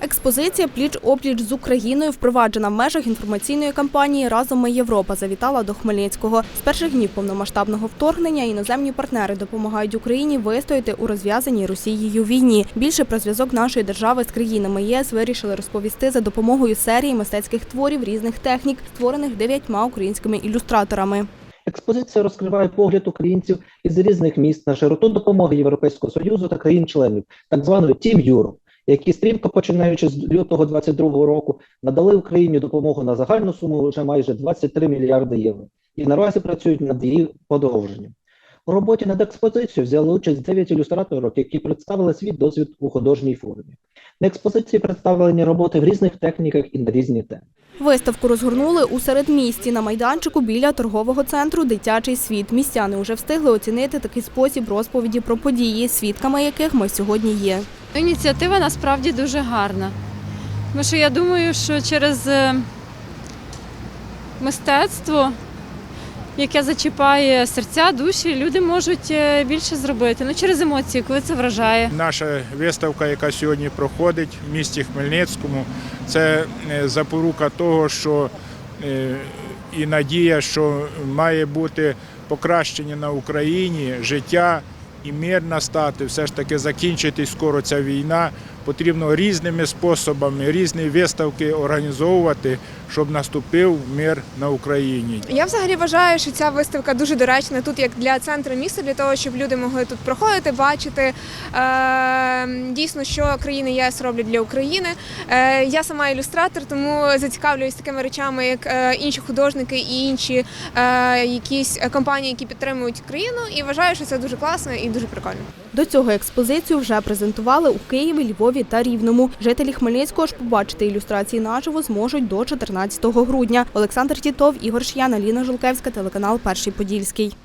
Експозиція пліч опліч з Україною впроваджена в межах інформаційної кампанії Разом ми Європа завітала до Хмельницького. З перших днів повномасштабного вторгнення іноземні партнери допомагають Україні вистояти у розв'язаній Росією війні. Більше про зв'язок нашої держави з країнами ЄС вирішили розповісти за допомогою серії мистецьких творів різних технік, створених дев'ятьма українськими ілюстраторами. Експозиція розкриває погляд українців із різних міст на широту допомоги Європейського союзу та країн-членів, так званої Team Europe, які стрімко починаючи з лютого 2022 року надали Україні допомогу на загальну суму вже майже 23 мільярди євро і наразі працюють над її подовженням. У роботі над експозицією взяли участь 9 ілюстраторів, які представили свій досвід у художній формі. На експозиції представлені роботи в різних техніках і на різні теми. Виставку розгорнули у середмісті на майданчику біля торгового центру Дитячий світ. Містяни вже встигли оцінити такий спосіб розповіді про події, свідками яких ми сьогодні є. Ініціатива насправді дуже гарна. Тому що я думаю, що через е, мистецтво, яке зачіпає серця, душі, люди можуть е, більше зробити. Ну, через емоції, коли це вражає. Наша виставка, яка сьогодні проходить в місті Хмельницькому, це е, запорука того, що і надія, що має бути покращення на Україні, життя і мир настати, все ж таки закінчити скоро ця війна. Потрібно різними способами, різні виставки організовувати, щоб наступив мир на Україні. Я взагалі вважаю, що ця виставка дуже доречна тут як для центру міста, для того, щоб люди могли тут проходити, бачити е, дійсно, що країни ЄС роблять для України. Е, я сама ілюстратор, тому зацікавлююсь такими речами, як е, інші художники і інші е, якісь компанії, які підтримують країну. І вважаю, що це дуже класно і дуже прикольно. До цього експозицію вже презентували у Києві, Львові та Рівному. Жителі Хмельницького ж побачити ілюстрації наживо зможуть до 14 грудня. Олександр Тітов, Ігор Шиян, Аліна Жулкевська, телеканал Перший Подільський.